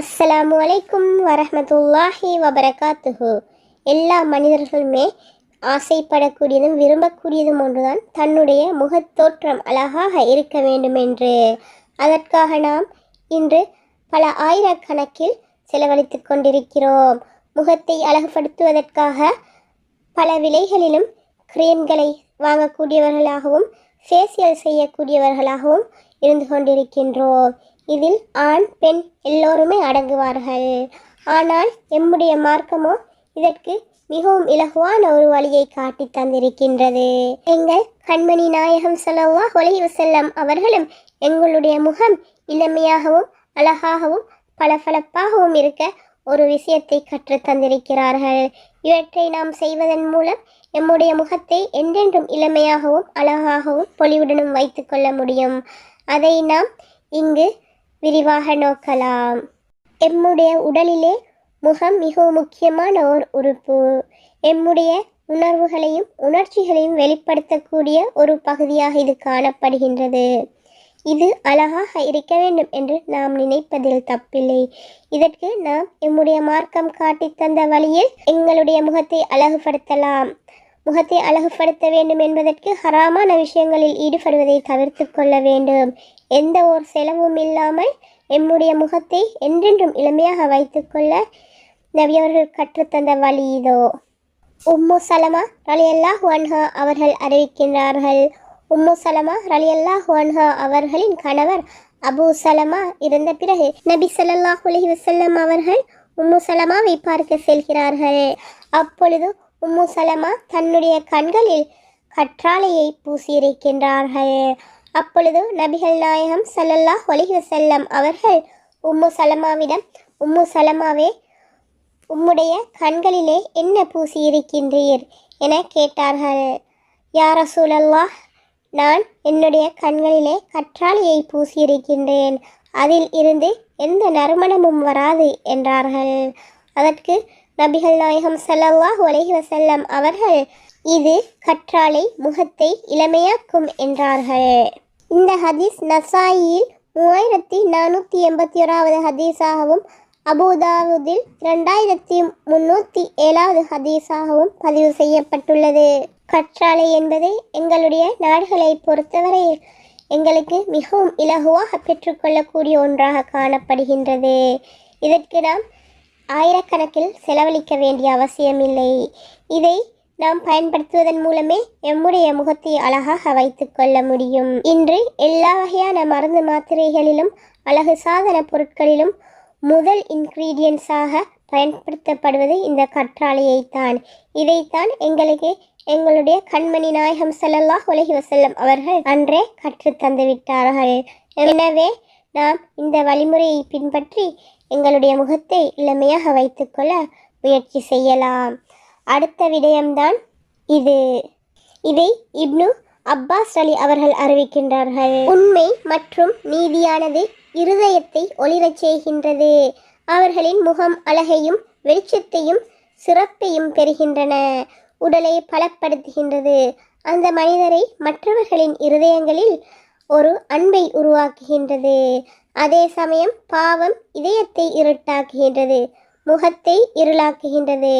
அஸ்ஸலாமு அலைக்கும் வரமத்துல்லாஹி வபரகாத்துஹு. எல்லா மனிதர்களுமே ஆசைப்படக்கூடியதும் விரும்பக்கூடியதும் ஒன்றுதான். தன்னுடைய முகத்தோற்றம் அழகாக இருக்க வேண்டும் என்று அதற்காக நாம் இன்று பல ஆயிரக்கணக்கில் செலவழித்து கொண்டிருக்கிறோம். முகத்தை அழகுபடுத்துவதற்காக பல விலைகளிலும் கிரீம்களை வாங்கக்கூடியவர்களாகவும் ஃபேஷியல் செய்யக்கூடியவர்களாகவும் இருந்து கொண்டிருக்கின்றோம். இதில் ஆண் பெண் எல்லோருமே அடங்குவார்கள். ஆனால் எம்முடைய மார்க்கமோ இதற்கு மிகவும் இலகுவான ஒரு வழியை காட்டி தந்திருக்கின்றது. எங்கள் கண்மணி நாயகம் ஸல்லல்லாஹு அலைஹி வஸல்லம் அவர்களும் எங்களுடைய முகம் இளமையாகவும் அழகாகவும் பளபளப்பாகவும் இருக்க ஒரு விஷயத்தை கற்றுத் தந்திருக்கிறார்கள். இவற்றை நாம் செய்வதன் மூலம் எம்முடைய முகத்தை என்றென்றும் இளமையாகவும் அழகாகவும் பொலிவுடனும் வைத்துக்கொள்ள முடியும். அதை நாம் இங்கு விரிவாக நோக்கலாம். எம்முடைய உடலிலே முகம் மிகவும் முக்கியமான ஓர் உறுப்பு. எம்முடைய உணர்வுகளையும் உணர்ச்சிகளையும் வெளிப்படுத்தக்கூடிய ஒரு பகுதியாக இது காணப்படுகின்றது. இது அழகாக இருக்க வேண்டும் என்று நாம் நினைப்பதில் தப்பில்லை. இதற்கு நாம் எம்முடைய மார்க்கம் காட்டி தந்த வழியில் எங்களுடைய முகத்தை அழகுபடுத்தலாம். முகத்தை அழகுபடுத்த வேண்டும் என்பதற்கு ஹராமான விஷயங்களில் ஈடுபடுவதை தவிர்த்து கொள்ள வேண்டும். எந்த ஒரு செலவும் இல்லாமல் எம்முடைய முகத்தை என்றென்றும் இளமையாக வைத்துக்கொள்ள நபியவர்கள் கற்றுத்தந்த வழி இதோ. உம்மு சலமா ரலியல்லா ஹுவன்ஹா அவர்கள் அறிவிக்கின்றார்கள். உம்மு சலமா ரலியல்லா ஹுவன்ஹா அவர்களின் கணவர் அபு சலமா இருந்த பிறகு நபி ஸல்லல்லாஹு உலகி வசல்லம் அவர்கள் உம்மு சலமாவை பார்க்க செல்கிறார்கள். அப்பொழுது உம்மு சலமா தன்னுடைய கண்களில் கற்றாழையை பூசியிருக்கின்றார்கள். அப்பொழுது நபிகள் நாயகம் சல்லல்லாஹ் அலைஹி செல்லம் அவர்கள் உம்மு சலமாவிடம் உம்மு சலமாவே உம்முடைய கண்களிலே என்ன பூசியிருக்கின்றீர் என கேட்டார்கள். யா ரசூலல்லாஹ் நான் என்னுடைய கண்களிலே கற்றாழையை பூசியிருக்கின்றேன் அதில் இருந்து எந்த நறுமணமும் வராது என்றார்கள். அதற்கு நபிகள் நாயகம் ஸல்லல்லாஹு உலகி செல்லம் அவர்கள் இது கற்றாழை முகத்தை இளமையாக்கும் என்றார்கள். இந்த ஹதீஸ் நசாயில் மூவாயிரத்தி நானூற்றி எண்பத்தி ஓராவது ஹதீஸாகவும் அபுதாவுதில் இரண்டாயிரத்தி முன்னூற்றி ஏழாவது ஹதீஸாகவும் பதிவு செய்யப்பட்டுள்ளது. கற்றாழை என்பது எங்களுடைய நாடுகளை பொறுத்தவரையில் எங்களுக்கு மிகவும் இலகுவாக பெற்றுக்கொள்ளக்கூடிய ஒன்றாக காணப்படுகின்றது. இதற்கு நாம் ஆயிரக்கணக்கில் செலவழிக்க வேண்டிய அவசியமில்லை. இதை நாம் பயன்படுத்துவதன் மூலமே எம்முடைய முகத்தை அழகாக வைத்துக்கொள்ள முடியும். இன்று எல்லா வகையான மருந்து மாத்திரைகளிலும் அழகு சாதன பொருட்களிலும் முதல் இன்க்ரீடியன்ஸாக பயன்படுத்தப்படுவது இந்த கற்றாழையை தான் இதைத்தான் எங்களுக்கு எங்களுடைய கண்மணி நாயகம் ஸல்லல்லாஹு உலகி வசல்லம் அவர்கள் அன்றே கற்று தந்துவிட்டார்கள். எனவே நாம் இந்த வழிமுறையை பின்பற்றி எங்களுடைய முகத்தை இளமையாக வைத்துக்கொள்ள முயற்சி செய்யலாம். அடுத்த விடயம்தான் இது. இதை இப்னு அப்பாஸ் அலி அவர்கள் அறிவிக்கின்றார்கள். உண்மை மற்றும் நீதியானது இருதயத்தை ஒளிரச் செய்கின்றது. அவர்களின் முகம் அழகையும் வெளிச்சத்தையும் சிறப்பையும் பெறுகின்றன. உடலை பலப்படுத்துகின்றது. அந்த மனிதரை மற்றவர்களின் இருதயங்களில் ஒரு அன்பை உருவாக்குகின்றது. அதே சமயம் பாவம் இதயத்தை இருட்டாக்குகின்றது. முகத்தை இருளாக்குகின்றது.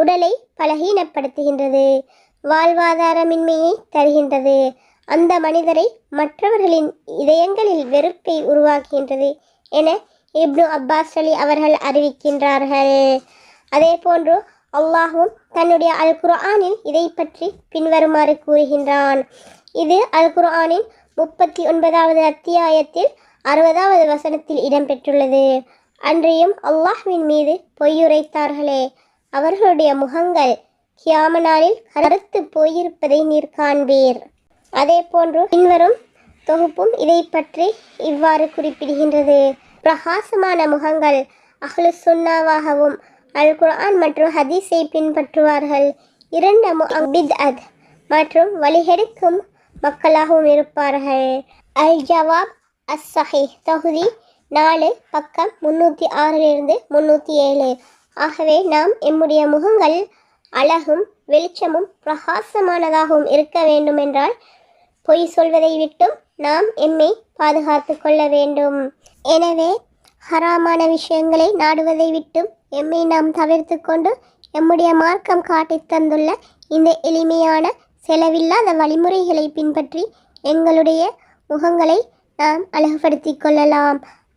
உடலை பலகீனப்படுத்துகின்றது. வாழ்வாதாரமின்மையை தருகின்றது. அந்த மனிதரை மற்றவர்களின் இதயங்களில் வெறுப்பை உருவாக்குகின்றது என இப்னு அப்பாஸ் அலி அவர்கள் அறிவிக்கின்றார்கள். அதே போன்று அல்லாஹும் தன்னுடைய அல் குர்ஆனில் இதை பற்றி பின்வருமாறு கூறுகின்றான். இது அல் குர்ஆனின் முப்பத்தி ஒன்பதாவது அத்தியாயத்தில் அறுபதாவது வசனத்தில் இடம்பெற்றுள்ளது. அன்றையும் அல்லாஹ்வின் மீது பொய்யுரைத்தார்களே. அவர்களுடைய முகங்கள் கியாம நாளில் கருத்து போயிருப்பதை நீர் காண்பீர். அதே போன்று பின்வரும் தொகுப்பும் இதை பற்றி இவ்வாறு குறிப்பிடுகின்றது. பிரகாசமான முகங்கள் அஹ்லு சுன்னாவாகவும் அல் குர்ஆன் மற்றும் ஹதீஸை பின்பற்றுவார்கள். இரண்டு முஅபித் அத் மற்றும் வழிகெடுக்கும் மக்களாகவும் இருப்பார்கள். அல் ஜவாப் அஸ் சஹி தொகுதி நாலு பக்கம் முன்னூற்றி ஆறிலிருந்து முன்னூற்றி ஏழு. ஆகவே நாம் எம்முடைய முகங்கள் அழகும் வெளிச்சமும் பிரகாசமானதாகவும் இருக்க வேண்டுமென்றால் பொய் சொல்வதை விட்டும் நாம் எம்மை பாதுகாத்து கொள்ள வேண்டும். எனவே ஹராமான விஷயங்களை நாடுவதை விட்டும் எம்மை நாம் தவிர்த்து கொண்டு எம்முடைய மார்க்கம் காட்டித் தந்துள்ள இந்த எளிமையான செலவில்லாத வழிமுறைகளை பின்பற்றி எங்களுடைய முகங்களை நாம் அழகுபடுத்திக் கொள்ளலாம்.